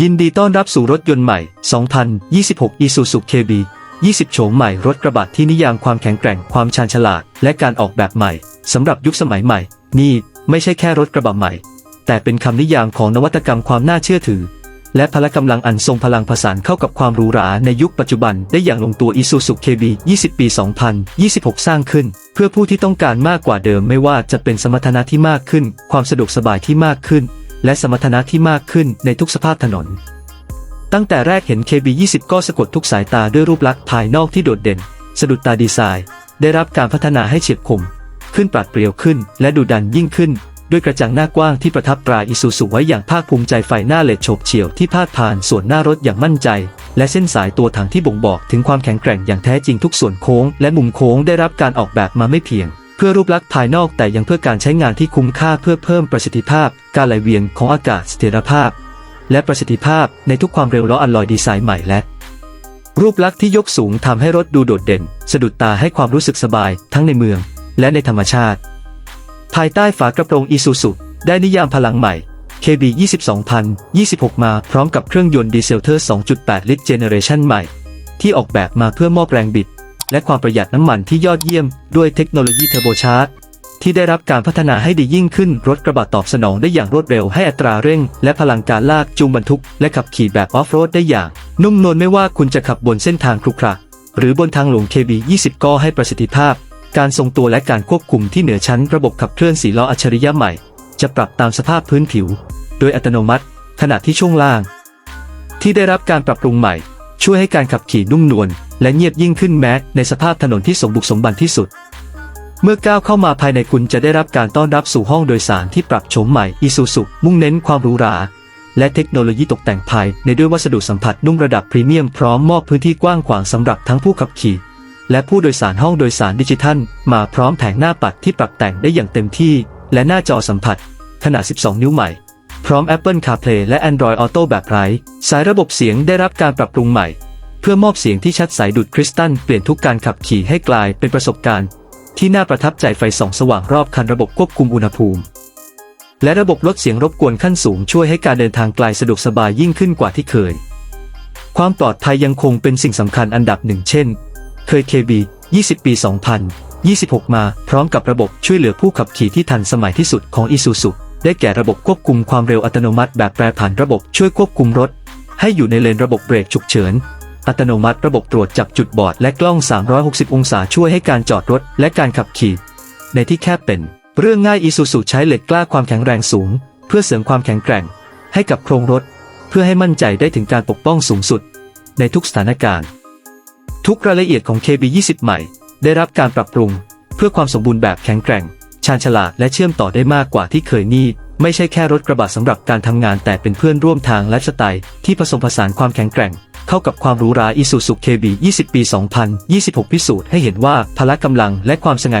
ยินดีต้อนรับสู่รถยนต์ใหม่ 2026 Isuzu KB 20 โฉมใหม่รถกระบะที่นิยามความแข็งแกร่ง ความชาญฉลาด และการออกแบบใหม่สำหรับยุคสมัยใหม่ นี่ไม่ใช่แค่รถกระบะใหม่ แต่เป็นคำนิยามของนวัตกรรมความน่าเชื่อถือ และพละกำลังอันทรงพลังผสานเข้ากับความหรูหราในยุคปัจจุบันได้อย่างลงตัว Isuzu KB 20 ปี 2026 สร้างขึ้น เพื่อผู้ที่ต้องการมากกว่าเดิมไม่ว่าจะเป็นสมรรถนะที่มากขึ้น ความสะดวกสบายที่มากขึ้น และสมรรถนะที่มากขึ้นในทุกสภาพถนน ตั้งแต่แรกเห็น KB20 ก็สะกดทุกสายตาด้วยรูปลักษณ์ภายนอกที่โดดเด่น สะดุดตาดีไซน์ ได้รับการพัฒนาให้เฉียบคม ขึ้นปราดเปรียวขึ้น และดูดันยิ่งขึ้น ด้วยกระจังหน้ากว้างที่ประทับตราอิซูซุไว้อย่างภาคภูมิใจไฟหน้าเลดโฉบเฉี่ยวที่พาดผ่านส่วนหน้ารถอย่างมั่นใจ และเส้นสายตัวถังที่บ่งบอกถึงความแข็งแกร่งอย่างแท้จริงทุกส่วนโค้ง และมุมโค้งได้รับการออกแบบมาไม่เพียง พื่อรูปลักษณ์ภายนอกแต่ยังเพื่อการใช้งานที่คุ้มค่าเพื่อเพิ่มประสิทธิภาพ การไหลเวียนของอากาศเสถียรภาพ และประสิทธิภาพในทุกความเร็วล้ออัลลอยดีไซน์ใหม่และ รูปลักษณ์ที่ยกสูงทำให้รถดูโดดเด่น สะดุดตาให้ความรู้สึกสบายทั้งในเมือง และในธรรมชาติ ภายใต้ฝากระโปรงอีซูซุได้นิยามพลังใหม่ KB 22,026 มาพร้อมกับเครื่องยนต์ดีเซลเทอร์ 2.8 ลิตรเจเนเรชันใหม่ ที่ออกแบบมาเพื่อมอบแรงบิด และความประหยัดน้ำมันที่ยอดเยี่ยมด้วยเทคโนโลยีเทอร์โบชาร์จที่ได้รับการพัฒนาให้ดียิ่งขึ้น รถกระบะตอบสนองได้อย่างรวดเร็วให้อัตราเร่ง และพลังการลากจูงบรรทุก และขับขี่แบบออฟโรดได้อย่าง นุ่มนวลไม่ว่าคุณจะขับบนเส้นทางครุขระหรือบนทางหลวง KB 20 ก็ให้ประสิทธิภาพ การทรงตัวและการควบคุมที่เหนือชั้นระบบขับเคลื่อนสีล้ออัจฉริยะใหม่ จะปรับตามสภาพพื้นผิว โดยอัตโนมัติ ขณะที่ช่วงล่าง ที่ได้รับการปรับปรุงใหม่ ช่วยให้การขับขี่นุ่มนวล และเงียบยิ่งขึ้นแม้ในสภาพถนนที่สมบุกสมบันที่สุด เมื่อก้าวเข้ามาภายในคุณจะได้รับการต้อนรับสู่ห้องโดยสารที่ปรับโฉมใหม่ Isuzu มุ่งเน้นความหรูหราและเทคโนโลยีตกแต่งภายในด้วยวัสดุสัมผัสนุ่มระดับพรีเมียมพร้อมมอบพื้นที่กว้างขวางสำหรับทั้งผู้ขับขี่ และผู้โดยสารห้องโดยสารดิจิทัล มาพร้อมแผงหน้าปัดที่ปรับแต่งได้อย่างเต็มที่ และหน้าจอสัมผัส ขนาด 12 นิ้วใหม่ พร้อม Apple CarPlay และ Android Auto แบบไร้สายระบบเสียงได้รับการปรับปรุงใหม่ เพื่อมอบเสียงที่ชัดใสดุดคริสตัลเปลี่ยนทุกการขับขี่ให้กลายเป็นประสบการณ์ ที่น่าประทับใจไฟส่องสว่างรอบคันระบบควบคุมอุณหภูมิ และระบบลดเสียงรบกวนขั้นสูงช่วยให้การเดินทางไกลสะดวกสบายยิ่งขึ้นกว่าที่เคย ความปลอดภัยยังคงเป็นสิ่งสำคัญอันดับหนึ่งเช่น เคย KB 20 ปี 2026 มาพร้อมกับระบบช่วยเหลือผู้ขับขี่ที่ทันสมัยที่สุดของ Isuzu ได้แก่ระบบควบคุมความเร็วอัตโนมัติแบบแปรผันระบบช่วยควบคุมรถ ให้อยู่ในเลนระบบเบรกฉุกเฉิน อัตโนมัติระบบตรวจจับจุดบอดและกล้อง 360 องศาช่วยให้การจอดรถและการขับขี่ในที่แคบเป็น เรื่องง่าย Isuzu ใช้เหล็กกล้าความแข็งแรงสูง เพื่อเสริมความแข็งแกร่ง ให้กับโครงรถ เพื่อให้มั่นใจได้ถึงการปกป้องสูงสุด ในทุกสถานการณ์ ทุกรายละเอียดของ KB20 ใหม่ ได้รับการปรับปรุง เพื่อความสมบูรณ์แบบแข็งแกร่ง ชาญฉลาดและเชื่อมต่อได้มากกว่าที่เคยนี่ไม่ใช่แค่รถกระบะสำหรับการทำงานแต่เป็นเพื่อนร่วมทางและสไตล์ที่ผสมผสานความแข็งแกร่ง เข้ากับความหรูหรา Isuzu KB 20 ปี 2026 พิสูจน์ให้เห็นว่าพละกำลังและความสง่าง